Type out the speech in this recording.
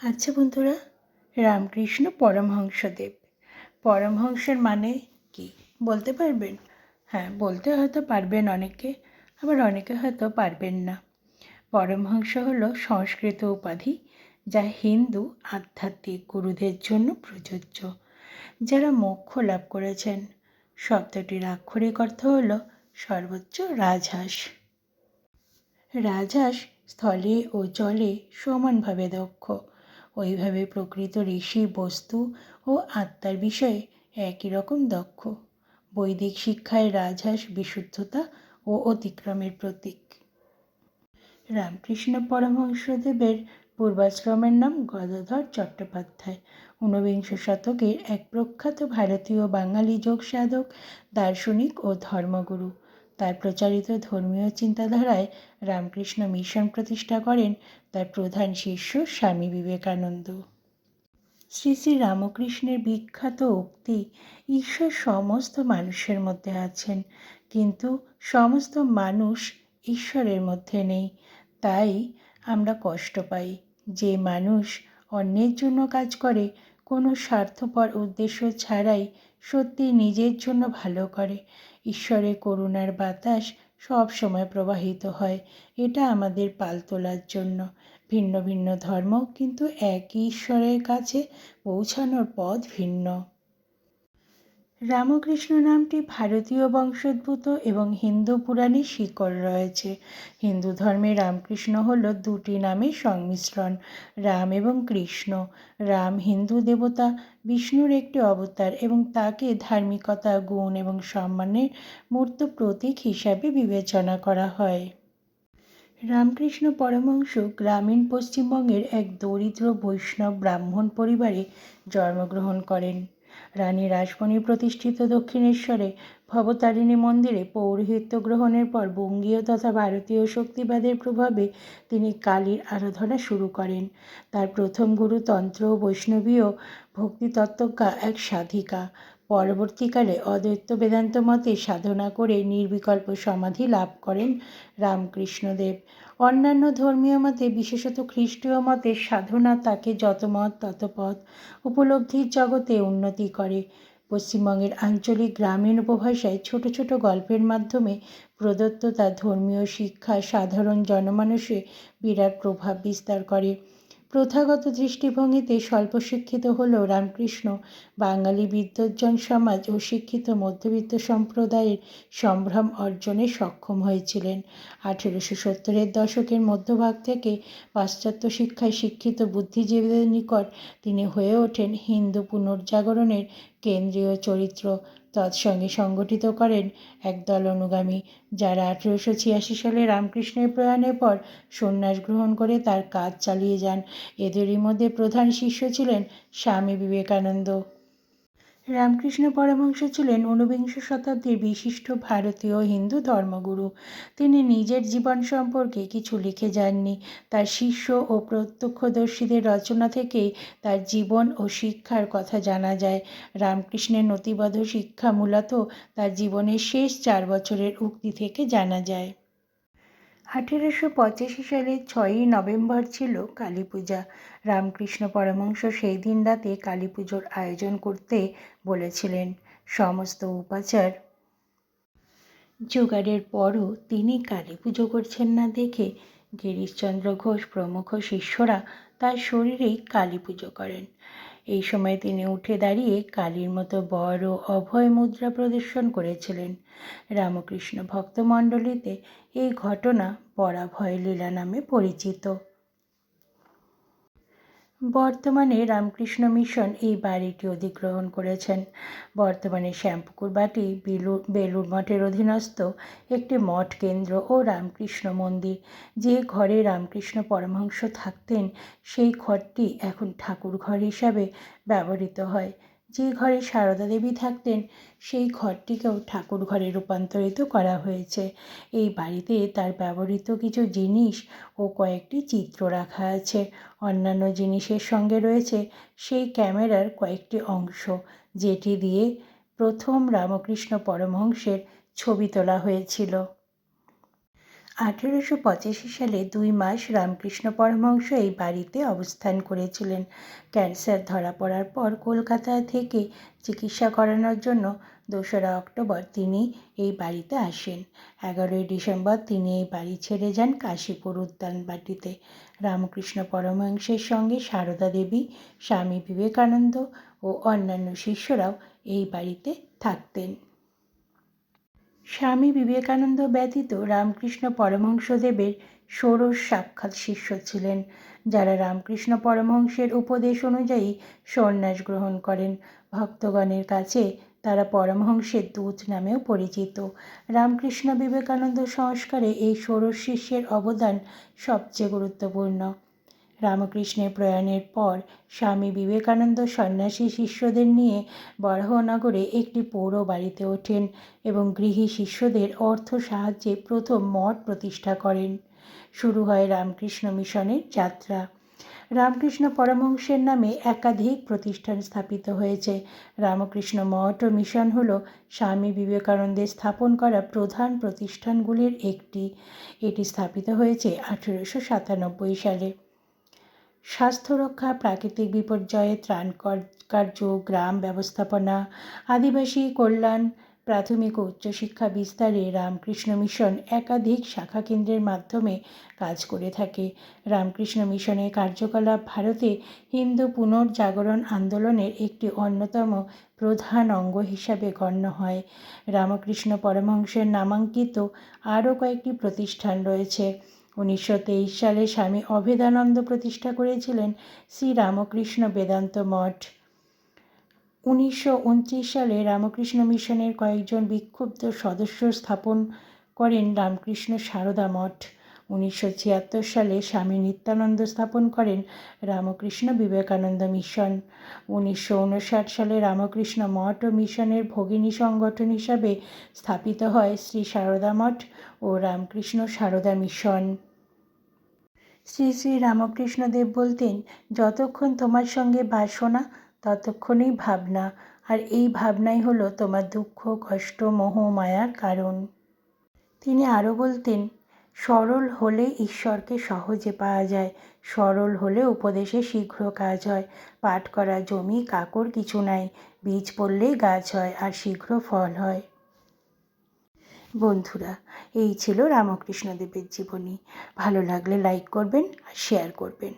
আচ্ছা বন্ধুরা, রামকৃষ্ণ পরমহংসদেব। পরমহংসের মানে কি, বলতে পারবেন? হ্যাঁ বলতে হয়তো পারবেন অনেকে, আবার অনেকে হয়তো পারবেন না। পরমহংস হল সংস্কৃত উপাধি, যা হিন্দু আধ্যাত্মিক গুরুদের জন্য প্রযোজ্য। যারা মোক্ষ লাভ করেছেন। শব্দটির আক্ষরিক অর্থ হল সর্বোচ্চ রাজহাঁস। রাজহাঁস স্থলে ও জলে সমানভাবে দক্ষ। ওইভাবে প্রকৃত ঋষি বস্তু ও আত্মার বিষয়ে একই রকম দক্ষ। বৈদিক শিক্ষায় রাজহাঁস বিশুদ্ধতা ও অতিক্রমের প্রতীক। রামকৃষ্ণ পরমহংসদেবের পূর্বাশ্রমের নাম গদাধর চট্টোপাধ্যায়। ঊনবিংশ শতকের এক প্রখ্যাত ভারতীয় বাঙালি যোগ সাধক দার্শনিক ও ধর্মগুরু। তার প্রচারিত ধর্মীয় চিন্তাধারায় রামকৃষ্ণ মিশন প্রতিষ্ঠা করেন তার প্রধান শিষ্য স্বামী বিবেকানন্দ। শ্রী শ্রী রামকৃষ্ণের বিখ্যাত উক্তি ঈশ্বর সমস্ত মানুষের মধ্যে আছেন, কিন্তু সমস্ত মানুষ ঈশ্বরের মধ্যে নেই। তাই আমরা কষ্ট পাই। যে মানুষ অন্যের জন্য কাজ করে, কোনো স্বার্থপর উদ্দেশ্য ছাড়াই সত্যি নিজের জন্য ভালো করে। ঈশ্বরের করুণার বাতাস সব সময় প্রবাহিত হয়। এটা আমাদের পাল তোলার জন্য। ভিন্ন ভিন্ন ধর্ম কিন্তু একই ঈশ্বরের কাছে পৌঁছানোর পথ ভিন্ন। রামকৃষ্ণ নামটি ভারতীয় বংশোদ্ভূত এবং হিন্দু পুরাণে শিকড় রয়েছে। হিন্দু ধর্মে রামকৃষ্ণ হল দুটি নামের সংমিশ্রণ, রাম এবং কৃষ্ণ। রাম হিন্দু দেবতা, বিষ্ণুর একটি অবতার এবং তাকে ধার্মিকতা, গুণ এবং সম্মানের মূর্ত প্রতীক হিসাবে বিবেচনা করা হয়। রামকৃষ্ণ পরমহংস গ্রামীণ পশ্চিমবঙ্গের এক দরিদ্র বৈষ্ণব ব্রাহ্মণ পরিবারে জন্মগ্রহণ করেন। রানী রাসমণি প্রতিষ্ঠিত দক্ষিণেশ্বরে ভবতারিণী মন্দিরে পৌরোহিত্য গ্রহণের পর বঙ্গীয় তথা ভারতীয় শক্তিবাদের প্রভাবে তিনি কালীর আরাধনা শুরু করেন। তার প্রথম গুরু তন্ত্র বৈষ্ণবীয় ভক্তিতত্ত্বজ্ঞা এক সাধিকা। পরবর্তীকালে অদ্বৈত বেদান্ত মতে সাধনা করে নির্বিকল্প সমাধি লাভ করেন রামকৃষ্ণদেব। অন্যান্য ধর্মীয় মতে, বিশেষত খ্রিস্টীয় মতে, সাধনা তাকে যত মত তত পথ উপলব্ধির জগতে উন্নতি করে। পশ্চিমবঙ্গের আঞ্চলিক গ্রামীণ উপভাষায় ছোট ছোট গল্পের মাধ্যমে প্রদত্ত তার ধর্মীয় শিক্ষা সাধারণ জনমানুষে বিরাট প্রভাব বিস্তার করে। প্রথাগত দৃষ্টিভঙ্গিতে স্বল্প শিক্ষিত হলেও রামকৃষ্ণ। বাঙালি বিদ্বজ্জন সমাজ ও শিক্ষিত মধ্যবিত্ত সম্প্রদায়ের সম্ভ্রম অর্জনে সক্ষম হয়েছিলেন। আঠেরোশো সত্তরের দশকের মধ্যভাগ থেকে পাশ্চাত্য শিক্ষায় শিক্ষিত বুদ্ধিজীবীদের নিকট তিনি হয়ে ওঠেন হিন্দু পুনর্জাগরণের কেন্দ্রীয় চরিত্র। তৎসঙ্গে সংগঠিত করেন একদল অনুগামী, যারা আঠেরোশো ছিয়াশি সালে রামকৃষ্ণের প্রয়াণের পর সন্ন্যাস গ্রহণ করে তার কাজ চালিয়ে যান। এদেরই মধ্যে প্রধান শিষ্য ছিলেন স্বামী বিবেকানন্দ। রামকৃষ্ণ পরমহংস ছিলেন ঊনবিংশ শতাব্দীর বিশিষ্ট ভারতীয় হিন্দু ধর্মগুরু। তিনি নিজের জীবন সম্পর্কে কিছু লিখে যাননি। তার শিষ্য ও প্রত্যক্ষদর্শীদের রচনা থেকেই তার জীবন ও শিক্ষার কথা জানা যায়। রামকৃষ্ণের নথিবদ্ধ শিক্ষা মূলত তার জীবনের শেষ চার বছরের উক্তি থেকে জানা যায়। আঠেরোশো পঁচাশি সালের ছয়ই নভেম্বর ছিল কালী পূজা। রামকৃষ্ণ পরমহংস সেই দিন রাতে কালী পুজোর আয়োজন করতে বলেছিলেন। সমস্ত উপাচার জোগাড়ের পরও তিনি কালী পুজো করছেন না দেখে গিরিশচন্দ্র ঘোষ প্রমুখ শিষ্যরা তার শরীরেই কালী পুজো করেন। এই সময় তিনি উঠে দাঁড়িয়ে কালীর মতো বড় অভয় মুদ্রা প্রদর্শন করেছিলেন। রামকৃষ্ণ ভক্তমণ্ডলীতে এই ঘটনা পরাভয় লীলা নামে পরিচিত। বর্তমানে রামকৃষ্ণ মিশন এই বাড়িটি অধিগ্রহণ করেছেন। বর্তমানে শ্যামপুকুর বাটি বেলুর বেলুর মঠের অধীনস্থ একটি মঠ কেন্দ্র ও রামকৃষ্ণ মন্দির। যে ঘরে রামকৃষ্ণ পরমহংস থাকতেন, সেই ঘরটি এখন ঠাকুর ঘর হিসাবে ব্যবহৃত হয়। যে ঘরে সারদা দেবী থাকতেন, সেই ঘরটিকেও ঠাকুর ঘরে রূপান্তরিত করা হয়েছে। এই বাড়িতে তার ব্যবহৃত কিছু জিনিস ও কয়েকটি চিত্র রাখা আছে। অন্যান্য জিনিসের সঙ্গে রয়েছে সেই ক্যামেরার কয়েকটি অংশ, যেটি দিয়ে প্রথম রামকৃষ্ণ পরমহংসের ছবি তোলা হয়েছিল। আঠেরোশো পঁচাশি সালে দুই মাস রামকৃষ্ণ পরমহংস এই বাড়িতে অবস্থান করেছিলেন। ক্যান্সার ধরা পড়ার পর কলকাতা থেকে চিকিৎসা করানোর জন্য দোসরা অক্টোবর তিনি এই বাড়িতে আসেন। এগারোই ডিসেম্বর তিনি এই বাড়ি ছেড়ে যান কাশীপুর উদ্যানবাটিতে রামকৃষ্ণ পরমহংসের সঙ্গে সারদা দেবী, স্বামী বিবেকানন্দ ও অন্যান্য শিষ্যরাও এই বাড়িতে থাকতেন। স্বামী বিবেকানন্দ ব্যতীত রামকৃষ্ণ পরমহংসদেবের ষোড়শ সাক্ষাৎ শিষ্য ছিলেন, যারা রামকৃষ্ণ পরমহংসের উপদেশ অনুযায়ী সন্ন্যাস গ্রহণ করেন। ভক্তগণের কাছে তারা পরমহংসের দূত নামেও পরিচিত। রামকৃষ্ণ বিবেকানন্দ সংস্কারে এই ষোড়শ শিষ্যের অবদান সবচেয়ে গুরুত্বপূর্ণ। রামকৃষ্ণের প্রয়াণের পর স্বামী বিবেকানন্দ সন্ন্যাসী শিষ্যদের নিয়ে বরাহনগরে একটি পৌর বাড়িতে ওঠেন এবং গৃহী শিষ্যদের অর্থ সাহায্যে প্রথম মঠ প্রতিষ্ঠা করেন। শুরু হয় রামকৃষ্ণ মিশনের যাত্রা। রামকৃষ্ণ পরমহংসের নামে একাধিক প্রতিষ্ঠান স্থাপিত হয়েছে। রামকৃষ্ণ মঠ ও মিশন হল স্বামী বিবেকানন্দের স্থাপন করা প্রধান প্রতিষ্ঠানগুলির একটি। এটি স্থাপিত হয়েছে আঠেরোশো সাতানব্বই সালে। স্বাস্থ্য রক্ষা, প্রাকৃতিক বিপর্যয়ে ত্রাণ কার্য, গ্রাম ব্যবস্থাপনা, আদিবাসী কল্যাণ, প্রাথমিক ও উচ্চশিক্ষা বিস্তারে রামকৃষ্ণ মিশন একাধিক শাখা কেন্দ্রের মাধ্যমে কাজ করে থাকে। রামকৃষ্ণ মিশনের কার্যকলাপ ভারতে হিন্দু পুনর্জাগরণ আন্দোলনের একটি অন্যতম প্রধান অঙ্গ হিসাবে গণ্য হয়। রামকৃষ্ণ পরমহংসের নামাঙ্কিত আরও কয়েকটি প্রতিষ্ঠান রয়েছে। উনিশশো তেইশ সালে স্বামী অভেদানন্দ প্রতিষ্ঠা করেছিলেন শ্রী রামকৃষ্ণ বেদান্ত মঠ। উনিশশো উনত্রিশ সালে রামকৃষ্ণ মিশনের কয়েকজন বিক্ষুব্ধ সদস্য স্থাপন করেন রামকৃষ্ণ সারদা মঠ। উনিশশো ছিয়াত্তর সালে স্বামী নিত্যানন্দ স্থাপন করেন রামকৃষ্ণ বিবেকানন্দ মিশন। উনিশশো উনষাট সালে রামকৃষ্ণ মঠ ও মিশনের ভগিনী সংগঠন হিসাবে স্থাপিত হয় শ্রী সারদা মঠ ও রামকৃষ্ণ সারদা মিশন। শ্রী শ্রী রামকৃষ্ণদেব বলতেন, যতক্ষণ তোমার সঙ্গে বাসনা ততক্ষণেই ভাবনা। আর এই ভাবনাই হলো তোমার দুঃখ, কষ্ট, মোহ, মায়ার কারণ। তিনি আরও বলতেন, সরল হলে ঈশ্বরকে সহজে পাওয়া যায়, সরল হলে উপদেশে শীঘ্র কাজ হয়। পাঠ করা জমি, কাকর কিছু নাই, বীজ পড়লেই গাছ হয়, আর শীঘ্র ফল হয়। বন্ধুরা এই ছিল রামকৃষ্ণদেবের জীবনী। ভালো লাগলে লাইক করবেন আর শেয়ার করবেন।